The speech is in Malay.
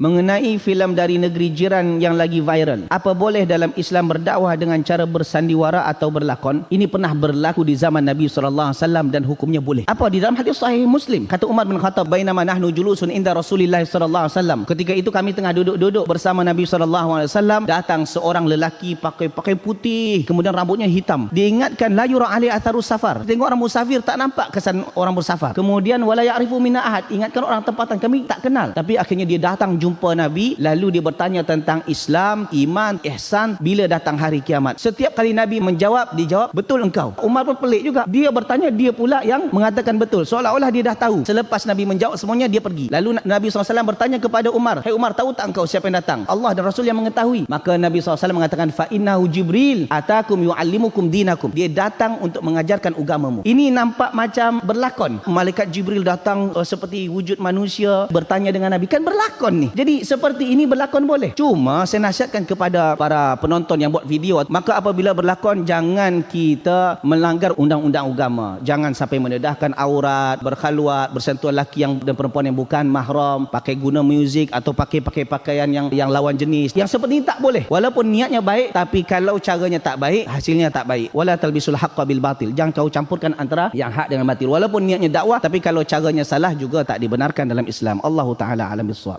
mengenai filem dari negeri jiran yang lagi viral. Apa boleh dalam Islam berdakwah dengan cara bersandiwara atau berlakon? Ini pernah berlaku di zaman Nabi SAW dan hukumnya boleh. Apa di dalam hadis sahih Muslim? Kata Umar bin Khattab, "Bainama nahnu julusun inda Rasulillah SAW." Ketika itu kami tengah duduk-duduk bersama Nabi SAW, datang seorang lelaki pakai pakai putih, kemudian rambutnya hitam. Diingatkan la yura ali atharus safar. Tengok orang musafir tak nampak kesan orang bersafar. Kemudian wala ya'rifu minna ahad. Ingatkan orang tempatan kami tak kenal. Tapi akhirnya dia datang jumpa Nabi, lalu dia bertanya tentang Islam, iman, ihsan bila datang hari kiamat. Setiap kali Nabi menjawab, dijawab betul engkau. Umar pun pelik juga. Dia bertanya, dia pula yang mengatakan betul. Seolah-olah dia dah tahu. Selepas Nabi menjawab semuanya, dia pergi. Lalu Nabi SAW bertanya kepada Umar, "Hai Umar, tahu tak engkau siapa yang datang?" Allah dan Rasul yang mengetahui. Maka Nabi SAW mengatakan, "Fa innahu Jibril atakum yu'allimukum dinakum." Dia datang untuk mengajarkan agamamu. Ini nampak macam berlakon. Malaikat Jibril datang uh, seperti wujud manusia bertanya dengan Nabi. Kan berlakon ni. Jadi seperti ini berlakon boleh. Cuma saya nasihatkan kepada para penonton yang buat video, maka apabila berlakon jangan kita melanggar undang-undang agama. Jangan sampai mendedahkan aurat, berkhaluat, bersentuhan lelaki yang dan perempuan yang bukan mahram, pakai guna muzik atau pakai pakai pakaian yang yang lawan jenis. Yang seperti ini tak boleh. Walaupun niatnya baik tapi kalau caranya tak baik, hasilnya tak baik. Wala talbisul haqqa bil batil. Jangan kau campurkan antara yang hak dengan batil. Walaupun niatnya dakwah tapi kalau caranya salah juga tak dibenarkan dalam Islam. Allahu taala alam bisawab.